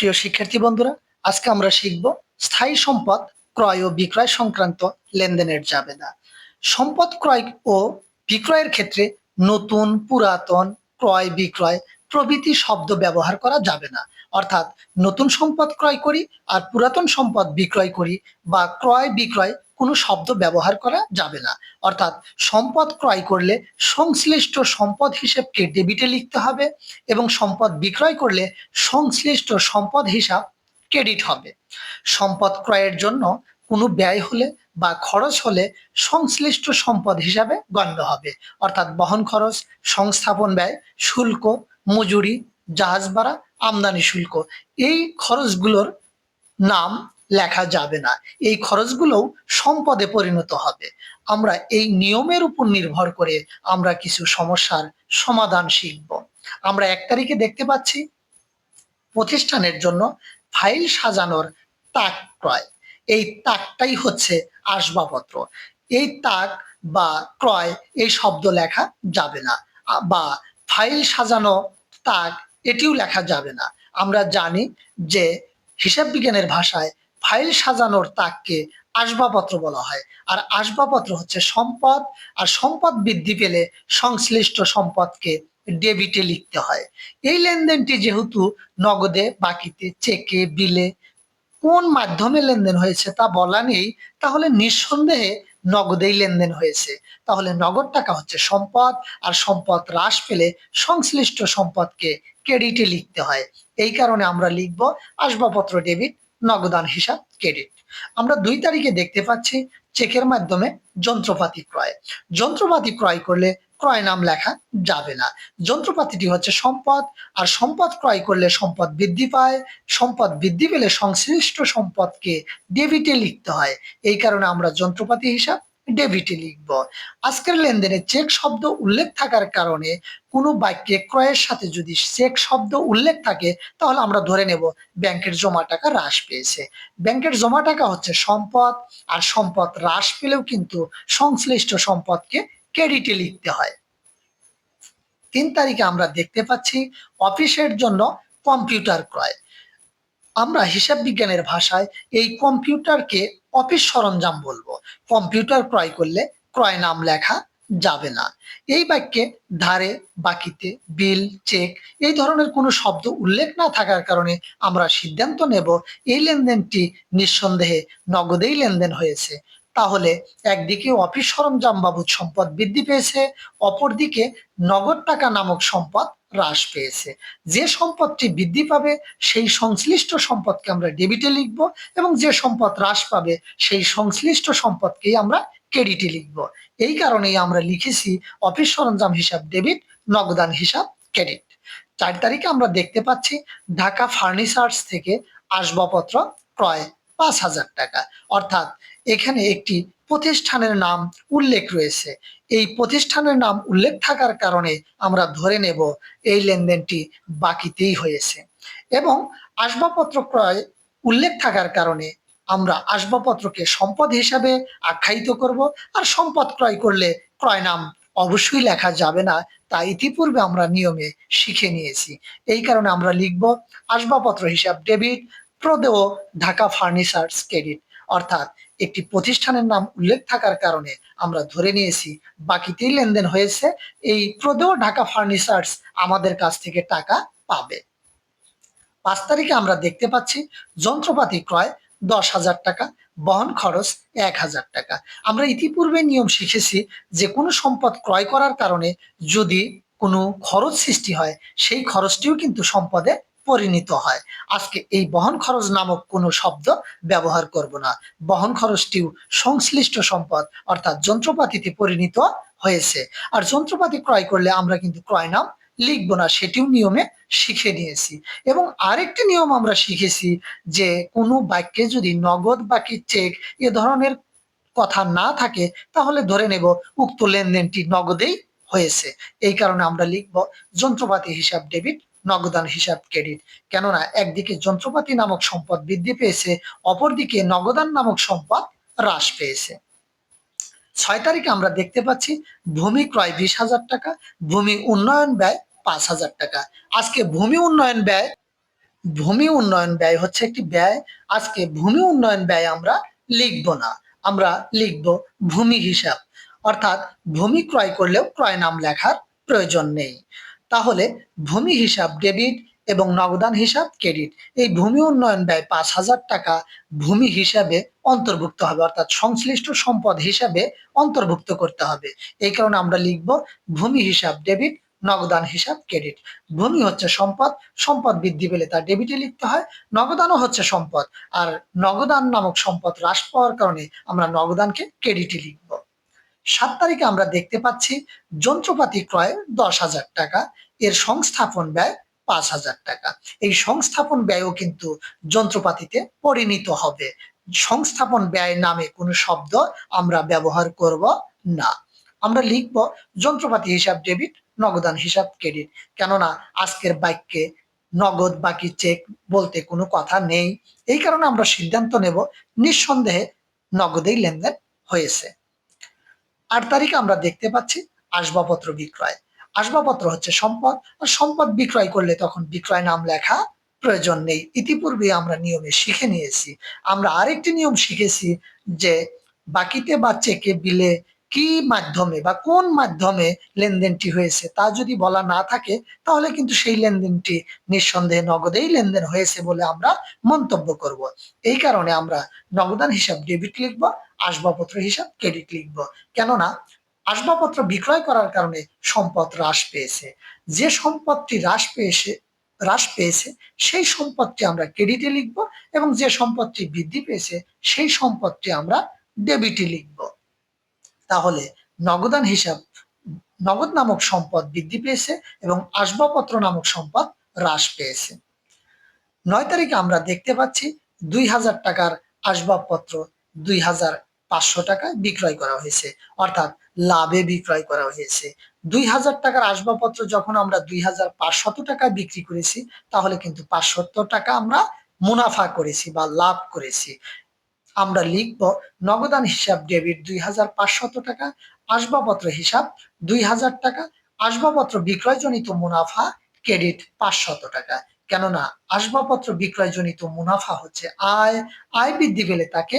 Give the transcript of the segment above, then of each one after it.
প্রিয় শিক্ষার্থী বন্ধুরা, আজকে আমরা শিখব স্থায়ী সম্পদ ক্রয় ও বিক্রয় সংক্রান্ত লেনদেনের জাবেদা। সম্পদ ক্রয় ও বিক্রয়ের ক্ষেত্রে নতুন, পুরাতন, ক্রয়, বিক্রয় প্রভৃতি শব্দ ব্যবহার করা যাবে না। অর্থাৎ নতুন সম্পদ ক্রয় করি আর পুরাতন সম্পদ বিক্রয় করি বা ক্রয়, বিক্রয় কোনো শব্দ ব্যবহার করা যাবে না। অর্থাৎ সম্পদ ক্রয় করলে সংশ্লিষ্ট সম্পদ হিসেবকে ডেবিটে লিখতে হবে এবং সম্পদ বিক্রয় করলে সংশ্লিষ্ট সম্পদ হিসাব ক্রেডিট হবে। সম্পদ ক্রয়ের জন্য কোনো ব্যয় হলে বা খরচ হলে সংশ্লিষ্ট সম্পদ হিসাবে গণ্য হবে। অর্থাৎ বহন খরচ, সংস্থাপন ব্যয়, শুল্ক, মজুরি, জাহাজ ভাড়া, আমদানি শুল্ক এই খরচগুলোর নাম লেখা যাবে না। এই খরচগুলোও সম্পদে পরিণত হবে। আমরা এই নিয়মের উপর নির্ভর করে আমরা কিছু সমস্যার সমাধান শিখব। আমরা এক তারিখে দেখতে পাচ্ছি, প্রতিষ্ঠানের জন্য ফাইল সাজানোর তাক ক্রয়। এই তাকটাই হচ্ছে আসবাবপত্র। এই তাক বা ক্রয়, এই শব্দ লেখা যাবে না। বা ফাইল সাজানো তাক, এটিও লেখা যাবে না। আমরা জানি যে হিসাব বিজ্ঞানের ভাষায় ফাইল সাজানোর তাককে আসবাবপত্র বলা হয়। আর আসবাবপত্র হচ্ছে সম্পদ, আর সম্পদ বৃদ্ধি পেলে সংশ্লিষ্ট সম্পদকে ডেবিটে লিখতে হয়। এই লেনদেনটি যেহেতু নগদে, বাকিতে চেকে, বিলে কোন মাধ্যমে লেনদেন হয়েছে তা বলা নেই, তাহলে নিঃসন্দেহে নগদেই লেনদেন হয়েছে। তাহলে নগদ টাকা হচ্ছে সম্পদ, আর সম্পদ হ্রাস পেলে সংশ্লিষ্ট সম্পদকে ক্রেডিটে লিখতে হয়। এই কারণে আমরা লিখব আসবাবপত্র ডেবিট নগদান হিসাব ক্রেডিট আমরা দুই তারিখে দেখতে পাচ্ছি চেকের মাধ্যমে যন্ত্রপাতি ক্রয়। যন্ত্রপাতি ক্রয় করলে ক্রয় নাম লেখা যাবে না। যন্ত্রপাতিটি হচ্ছে সম্পদ, আর সম্পদ ক্রয় করলে সম্পদ বৃদ্ধি পায়। সম্পদ বৃদ্ধি পেলে সংশ্লিষ্ট সম্পদকে ডেবিটে লিখতে হয়। এই কারণে আমরা যন্ত্রপাতি হিসাব ডেবিটে লিখব। আজকের লেনদেনে চেক শব্দ উল্লেখ থাকার কারণে কোনো বাক্যে ক্রয়ের সাথে যদি চেক শব্দ উল্লেখ থাকে, তাহলে আমরা ধরে নেব ব্যাংকের জমা টাকা হ্রাস পেয়েছে। ব্যাংকের জমা টাকা হচ্ছে সম্পদ, আর সম্পদ হ্রাস পেলেও কিন্তু সংশ্লিষ্ট সম্পদকে ক্রেডিটে লিখতে হয়। তিন তারিখে আমরা দেখতে পাচ্ছি অফিসের জন্য কম্পিউটার ক্রয়। আমরা হিসাব বিজ্ঞানের ভাষায় এই কম্পিউটারকে অফিস সরঞ্জাম বলব। কম্পিউটার ক্রয় করলে ক্রয় নাম লেখা যাবে না। এই বাক্যে ধারে, বাকিতে বিল, চেক এই ধরনের কোনো শব্দ উল্লেখ না থাকার কারণে আমরা সিদ্ধান্ত নেব, এই লেনদেনটি নিঃসন্দেহে নগদেই লেনদেন হয়েছে। তাহলে একদিকে অফিস সরঞ্জাম বাবদ সম্পদ বৃদ্ধি পেয়েছে, অপরদিকে নগদ টাকা নামক সম্পদ হ্রাস পেয়েছে। যে সম্পদটি বৃদ্ধি পাবে, সেই সংশ্লিষ্ট সম্পদকে আমরা ডেবিটে লিখব এবং যে সম্পদ হ্রাস পাবে, সেই সংশ্লিষ্ট সম্পদকেই আমরা ক্রেডিটে লিখব। এই কারণেই আমরা লিখেছি অফিস সরঞ্জাম হিসাব ডেবিট নগদান হিসাব ক্রেডিট চার তারিখে আমরা দেখতে পাচ্ছি ঢাকা ফার্নিচার্স থেকে আসবাবপত্র ক্রয় পাঁচ হাজার টাকা। অর্থাৎ এখানে একটি প্রতিষ্ঠানের নাম উল্লেখ রয়েছে। এই প্রতিষ্ঠানের নাম উল্লেখ থাকার কারণে আমরা ধরে নেব এই লেনদেনটি বাকিতেই হয়েছে। এবং আসবাবপত্র ক্রয় উল্লেখ থাকার কারণে আমরা আসবাবপত্রকে সম্পদ হিসাবে আখ্যায়িত করব আর সম্পদ ক্রয় করলে ক্রয় নাম অবশ্যই লেখা যাবে না, তা ইতিপূর্বে আমরা নিয়মে শিখে নিয়েছি। এই কারণে আমরা লিখব আসবাবপত্র হিসাব ডেবিট প্রদেয় ঢাকা ফার্নিচার্স ক্রেডিট। অর্থাৎ একটি প্রতিষ্ঠানের নাম উল্লেখ থাকার কারণে আমরা ধরে নিয়েছি বাকিতেই লেনদেন হয়েছে, এই প্রদেয় ঢাকা ফার্নিচার্স আমাদের কাছ থেকে টাকা পাবে। পাঁচ তারিখে আমরা দেখতে পাচ্ছি যন্ত্রপাতি ক্রয় দশ হাজার টাকা, বহন খরচ এক হাজার টাকা। আমরা ইতিপূর্বে নিয়ম শিখেছি যে কোনো সম্পদ ক্রয় করার কারণে যদি কোনো খরচ সৃষ্টি হয়, সেই খরচটিও কিন্তু সম্পদে পরিণত হয়। আজকে এই বহন খরচ নামক কোনো শব্দ ব্যবহার করব না। বহন খরচটিও সংশ্লিষ্ট সম্পদ, অর্থাৎ যন্ত্রপাতিতে পরিণত হয়েছে। আর যন্ত্রপাতি ক্রয় করলে আমরা কিন্তু ক্রয় নাম লিখব না, সেটিও নিয়মে শিখে নিয়েছি। এবং আরেকটি নিয়ম আমরা শিখেছি যে কোনো বাক্যে যদি নগদ বাকি চেক এ ধরনের কথা না থাকে, তাহলে ধরে নেব উক্ত লেনদেনটি নগদেই হয়েছে। এই কারণে আমরা লিখব যন্ত্রপাতি হিসাব ডেবিট নগদান হিসাব ক্রেডিট কেননা, একদিকে যন্ত্রপাতি নামক সম্পদ বৃদ্ধি পেয়েছে, অপরদিকে নগদান নামক সম্পদ হ্রাস পেয়েছে। ছয় তারিখে আমরা দেখতে পাচ্ছি, ভূমি ক্রয় বিশ হাজার টাকা, ভূমি উন্নয়ন ব্যয় পাঁচ হাজার টাকা। আজকে ভূমি উন্নয়ন ব্যয়, ভূমি উন্নয়ন ব্যয় হচ্ছে একটি ব্যয়। আজকে ভূমি উন্নয়ন ব্যয় আমরা লিখব না, আমরা লিখব ভূমি হিসাব। অর্থাৎ ভূমি ক্রয় করলেও ক্রয় নাম লেখার প্রয়োজন নেই। তাহলে ভূমি হিসাব ডেবিট এবং নগদান হিসাব ক্রেডিট। এই ভূমি উন্নয়ন ব্যয় পাঁচ হাজার টাকা ভূমি হিসাবে অন্তর্ভুক্ত হবে, অর্থাৎ সংশ্লিষ্ট সম্পদ হিসাবে অন্তর্ভুক্ত করতে হবে। এই কারণে আমরা লিখব ভূমি হিসাব ডেবিট, নগদান হিসাব ক্রেডিট। ভূমি হচ্ছে সম্পদ সম্পদ বৃদ্ধি পেলে তা ডেবিটে লিখতে হয়, নগদানও হচ্ছে সম্পদ। আর নগদান নামক সম্পদ হ্রাস পাওয়ার কারণে আমরা নগদানকে ক্রেডিটে লিখব। সাত তারিখে আমরা দেখতে পাচ্ছি যন্ত্রপাতি ক্রয় দশ হাজার টাকা, এর সংস্থাপন ব্যয় পাঁচ হাজার টাকা। এই সংস্থাপন ব্যয়ও কিন্তু যন্ত্রপাতিতে পরিণত হবে। সংস্থাপন ব্যয় নামে কোনো শব্দ আমরা ব্যবহার করব না। আমরা লিখব যন্ত্রপাতি হিসাব ডেবিট নগদান হিসাব ক্রেডিট। কেননা আজকের বাক্যে নগদ, বাকি চেক বলতে কোনো কথা নেই। এই কারণে আমরা সিদ্ধান্ত নেব, নিঃসন্দেহে নগদেই লেনদেন হয়েছে। আট তারিখে আমরা দেখতে পাচ্ছি আসবাবপত্র বিক্রয়। আসবাবপত্র হচ্ছে সম্পদ, আর সম্পদ বিক্রয় করলে তখন বিক্রয় নাম লেখা প্রয়োজন নেই। ইতিপূর্বে আমরা নিয়মে শিখে নিয়েছি। আমরা আরেকটি নিয়ম শিখেছি যে বাকিতে বা চেকে বিলে কি মাধ্যমে বা কোন মাধ্যমে লেনদেনটি হয়েছে তা যদি বলা না থাকে, তাহলে কিন্তু সেই লেনদেনটি নিঃসন্দেহে নগদেই লেনদেন হয়েছে বলে আমরা মন্তব্য করব। এই কারণে আমরা নগদান হিসাব ডেবিট লিখব, আসবাবপত্র হিসাব ক্রেডিট লিখব। কেননা, আসবাবপত্র বিক্রয় করার কারণে সম্পদ হ্রাস পেয়েছে। যে সম্পদটি হ্রাস পেয়েছে হ্রাস পেয়েছে, সেই সম্পদটি আমরা ক্রেডিটে লিখব এবং যে সম্পদটি বৃদ্ধি পেয়েছে, সেই সম্পদটি আমরা ডেবিটে লিখব। তাহলে নগদান হিসাব, নগদ নামক সম্পদ বৃদ্ধি পেয়েছে এবং আসবাবপত্র নামক সম্পদ হ্রাস পেয়েছে। নয় তারিখে আমরা দেখতে পাচ্ছি দুই হাজার টাকার আসবাবপত্র দুই হাজার পাঁচশো টাকায় বিক্রয় করা হয়েছে, অর্থাৎ লাভে বিক্রয় করা হয়েছে। দুই হাজার টাকার আসবাবপত্র যখন আমরা দুই হাজার পাঁচশত টাকায় বিক্রি করেছি, তাহলে কিন্তু পাঁচশত টাকা আমরা মুনাফা করেছি বা লাভ করেছি। আমরা লিখব নগদান হিসাব ডেবিট দুই হাজার পাঁচশত টাকা, আসবাবপত্র হিসাব দুই হাজার টাকা, আসবাবপত্র বিক্রয়জনিত মুনাফা ক্রেডিট পাঁচশত টাকা। কেননা আসবাবপত্র বিক্রয়জনিত মুনাফা হচ্ছে আয় আয় বৃদ্ধি পেলে তাকে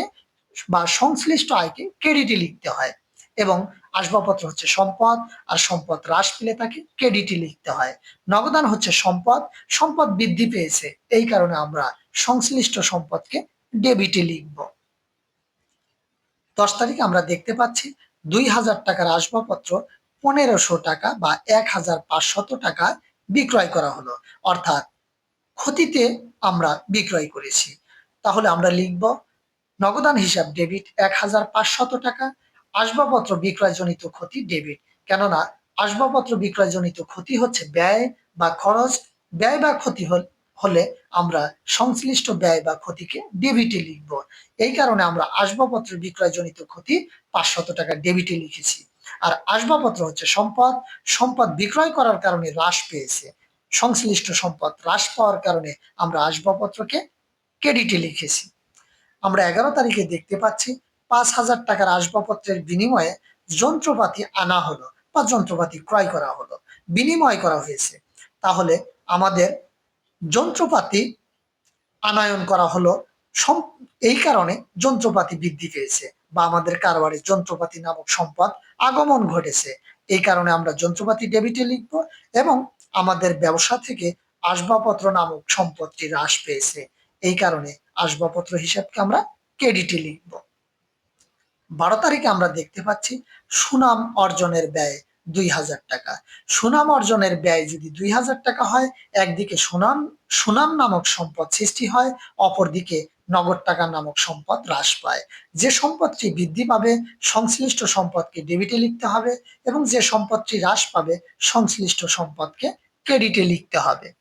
বা সংশ্লিষ্ট আয়কে ক্রেডিটে লিখতে হয় এবং আসবাবপত্র হচ্ছে সম্পদ আর সম্পদ হ্রাস পেলে তাকে ক্রেডিটে লিখতে হয়। নগদান হচ্ছে সম্পদ সম্পদ বৃদ্ধি পেয়েছে, এই কারণে আমরা সংশ্লিষ্ট সম্পদকে ডেবিটে লিখব। দশ তারিখে আমরা দেখতে পাচ্ছি দুই হাজার টাকার আসবাবপত্র পনেরোশো টাকা বা এক হাজার পাঁচশত টাকা বিক্রয় করা হলো। অর্থাৎ ক্ষতিতে আমরা বিক্রয় করেছি। তাহলে আমরা লিখব, নগদান হিসাব ডেবিট এক হাজার পাঁচশত টাকা, আসবাবপত্র বিক্রয়জনিত ক্ষতি ডেবিট। কেননা, আসবাবপত্র বিক্রয়জনিত ক্ষতি হচ্ছে ব্যয় বা খরচ, ব্যয় বা ক্ষতি হলে আমরা সংশ্লিষ্ট ব্যয় বা ক্ষতিকে ডেবিটে লিখব। এই কারণে আমরা আসবাবপত্র বিক্রয়জনিত ক্ষতি পাঁচশত টাকা ডেবিটে লিখেছি। আর আসবাবপত্র হচ্ছে সম্পদ। সম্পদ বিক্রয় করার কারণে হ্রাস পেয়েছে। সংশ্লিষ্ট সম্পদ হ্রাস পাওয়ার কারণে আমরা আসবাবপত্রকে ক্রেডিটে লিখেছি। আমরা এগারো তারিখে দেখতে পাচ্ছি পাঁচ হাজার টাকার আসবাবপত্রের বিনিময়ে যন্ত্রপাতি আনা হলো বা যন্ত্রপাতি ক্রয় করা হলো। বিনিময় করা হয়েছে। তাহলে আমাদের যন্ত্রপাতি আনায়ন করা হলো। এই কারণে যন্ত্রপাতি বৃদ্ধি পেয়েছে বা আমাদের কারবারে যন্ত্রপাতি নামক সম্পদ আগমন ঘটেছে। এই কারণে আমরা যন্ত্রপাতি ডেবিটে লিখব এবং আমাদের ব্যবসা থেকে আসবাবপত্র নামক সম্পদটি হ্রাস পেয়েছে। এই কারণে আসবাবপত্র হিসাবকে আমরা ক্রেডিটে লিখব। বারো তারিখে আমরা দেখতে পাচ্ছি সুনাম অর্জনের ব্যয়। দুই হাজার টাকা। সুনাম অর্জনের ব্যয় যদি দুই হাজার টাকা হয়, একদিকে সুনাম সুনাম নামক সম্পদ সৃষ্টি হয়, অপরদিকে নগদ টাকা নামক সম্পদ হ্রাস পায়। যে সম্পদটি বৃদ্ধি পাবে, সংশ্লিষ্ট সম্পদকে ডেবিটে লিখতে হবে এবং যে সম্পদটি হ্রাস পাবে, সংশ্লিষ্ট সম্পদকে ক্রেডিটে লিখতে হবে।